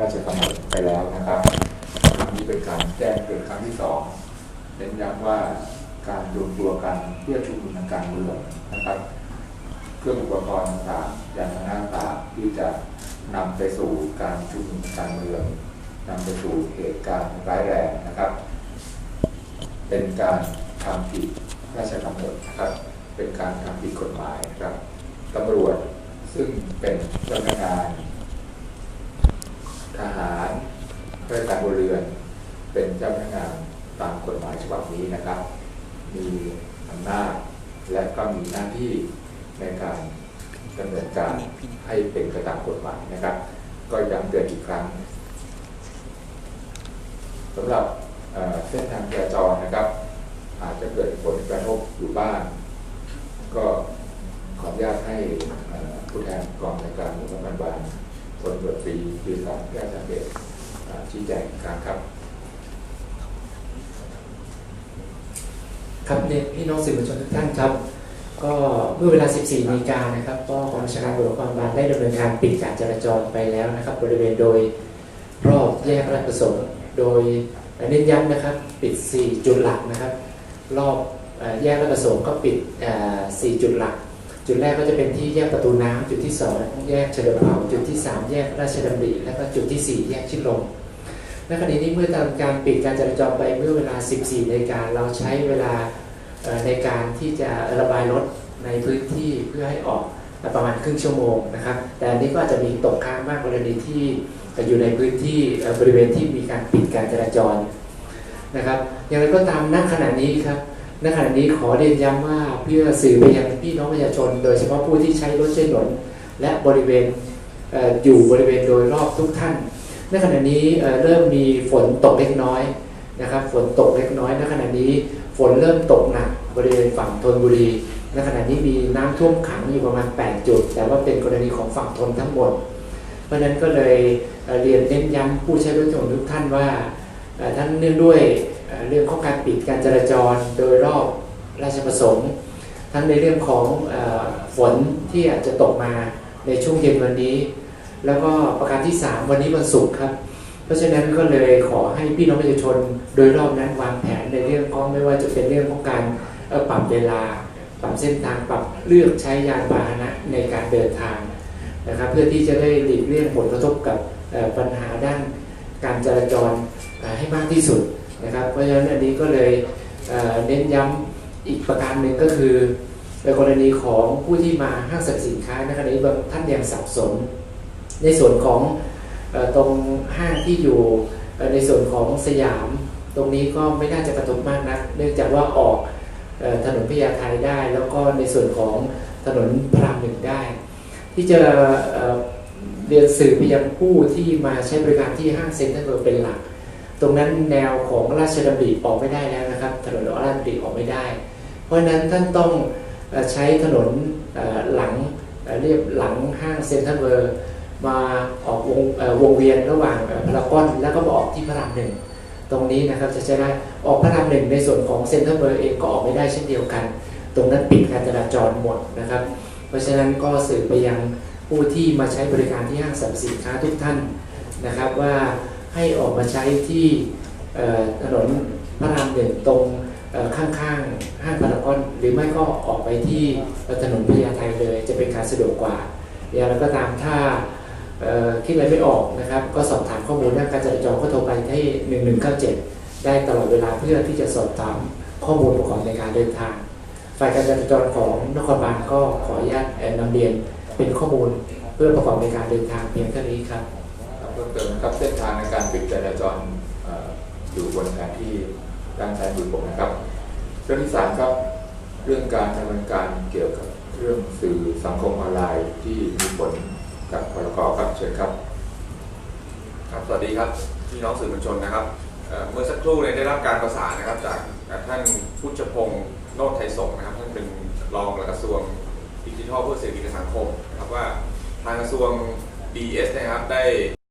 ราชกำหนดไปแล้วนะครับครั้งนี้เป็นการแจ้งเกิดครั้งที่สองเน้นย้ำว่าการรวมตัวกันเพื่อชุมนุมทางการเมืองนะครับ เครื่องอุปกรณ์ต่างๆยานพาหนะต่างที่จะนำไปสู่การชุมนุมการเมืองนำไปสู่เหตุการณ์ร้ายแรงนะครับ เป็นการทำผิดราชกำหนดนะครับ เป็นการทำผิดกฎหมายนะครับตำรวจซึ่งเป็นเจ้าพนักงาน ทหารข้าราชการบนเรือนเป็นเจ้าพนักงานตามกฎหมายฉบับนี้นะครับ มีอำนาจและก็มีหน้าที่ในการดำเนินการให้เป็นไปตามกฎหมายนะครับ ก็ย้ำเตือนอีกครั้งสำหรับเส้นทางจราจรนะครับ อาจจะเกิดผลกระทบอยู่บ้าง ก็ขออนุญาตให้ผู้แทนกองในการหมู่บ้านบาน พลตรวจตรีปีศาจแก้วสังเกตเอ่อชี้แจงกครั้งครับครับเรียพี่น้องสื่อมวลชนทุกท่านครับ ก็เมื่อเวลา 14นาฬิกานะครับ ก็กองบัญชาการตำรวจนครบาลได้ดำเนินการปิดการจราจรไปแล้วนะครับ บริเวณโดยรอบแยกราชประสงค์โดยเน้นย้ำนะครับปิด 4 จุดหลักนะครับ รอบแยกราชประสงค์ก็ปิดเอ่อ4จุดหลัก จุดแรกก็จะเป็นที่แยกประตูน้ำจุดที่2แยกเฉลิมเผ่าจุดที่3แยกราชดำริและก็จุดทีสี่4แยกชิดลมในขณะนี้เมื่อทำการปิดการจราจรไปเมื่อเวลา 14นาฬิกาเราใช้เวลาในการที่จะระบายรถในพื้นที่เพื่อให้ออกประมาณครึ่งชั่วโมงนะครับ แต่อันนี้ก็อาจจะมีตกค้างมากกรณีที่อยู่ในพื้นที่บริเวณที่มีการปิดการจราจรนะครับ อย่างไรก็ตามณขณะนี้ครับ ณขณะนี้ขอเรียนย้ำว่าเพื่อสื่อไปยังพี่น้องประชาชน โดยเฉพาะผู้ที่ใช้รถใช้ถนนและบริเวณเออยู่บริเวณโดยรอบทุกท่านในขณะนี้เอ่อเริ่มมีฝนตกเล็กน้อยนะครับฝนตกเล็กน้อยในขณะนี้ฝนเริ่มตกหนักบริเวณฝั่งธนบุรีในขณะนี้มีน้ำท่วมขังอยู่ประมาณ 8 จุด แต่ว่าเป็นกรณีของฝั่งทนทั้งหมด เพราะฉะนั้นก็เลยเรียนเน้นย้ำผู้ใช้รถยนต์ทุกท่านว่าท่านเนื่องด้วย เรื่องของการปิดการจราจรโดยรอบราชประสงค์ ทั้งในเรื่องของอฝนที่อาจจะตกมาในช่วงเย็นวันนี้ แล้วก็ประการที่ 3 วันนี้วันศุกร์ครับ เพราะฉะนั้นก็เลยขอให้พี่น้องประชาชนโดยรอบนั้นวางแผนในเรื่องของไม่ว่าจะเป็นเรื่องของการปรับเวลาปรับเส้นทางปรับเลือกใช้ยานพาหนะในการเดินทางนะครับ เพื่อที่จะได้หลีกเลี่ยงผลกระทบกับปัญหาด้านการจราจรให้มากที่สุด นะครับ เพราะฉะนั้นอันนี้ก็เลยเน้นย้ำอีกประการหนึ่งก็คือ ในกรณีของผู้ที่มาห้างสรรพสินค้าในขณะนี้บางท่านยังสับสน ในส่วนของตรงห้างที่อยู่ในส่วนของสยาม ตรงนี้ก็ไม่น่าจะกระทบมากนัก เนื่องจากว่าออกอถนนพญาไทได้ แล้วก็ในส่วนของถนนพระรามหนึ่งได้ ที่จะเอ่อเรียนสื่อไปยังผู้ที่มาใช้บริการที่ห้างเซ็นทรัลเวิลด์เป็นหลัก ตรงนั้นแนวของราชดำริออกไม่ได้แล้วนะครับ ถนนราชดำริออกไม่ได้ เพราะฉะนั้นท่านต้องใช้ถนนหลังเรียบหลังห้างเซ็นทรัลเวิลด์มาออกวงวงเวียนระหว่างพารากอนแล้วก็มาออกที่พระรามหนึ่งตรงนี้นะครับจะใช้ได้ออกพระรามหนึ่งในส่วนของเซ็นทรัลเวิร์เองก็ออกไม่ได้เช่นเดียวกัน ตรงนั้นปิดการจราจรหมดนะครับ เพราะฉะนั้นก็สื่อไปยังผู้ที่มาใช้บริการที่ห้างสรรพสินค้าทุกท่านนะครับว่า ให้ออกมาใช้ที่ถนนพระรามหนึ่งตรงข้างๆห้างพารากอนหรือไม่ก็ออกไปที่ถนนพญาไทเลย จะเป็นการสะดวกกว่าอย่างไรก็ตามถ้าเอ่อคิดอะไรไม่ออกนะครับ ก็สอบถามข้อมูลด้านการจราจรก็โทรไปที่1197 ได้ตลอดเวลาเพื่อที่จะสอบถามข้อมูลประกอบในการเดินทาง ฝ่ายการจราจรของนครบาลก็ขออนุญาตนำเรียนเป็นข้อมูลเพื่อประกอบในการเดินทางเพียงเท่านี้ครับ พิ่มเติมนะครับเส้นทางในการปิดจราจรอยู่บนแผนที่ด้านซ้ายมือผมนะครับ เรื่องที่สามครับเรื่องการดำเนินการเกี่ยวกับเรื่องสื่อสังคมออนไลน์ที่มีผลกับพรกครับเชิญครับครับสวัสดีครับพี่น้องสื่อมวลชนนะครับเมื่อสักครู่เนี่ยได้รับการประสานนะครับจากท่านพุชพงศ์โนตไทยสงนะครับท่านเป็นรองปลัดกระทรวงดิจิทัลเพื่อเศรษฐกิจสังคมนะครับว่าทางกระทรวง DS นะครับได้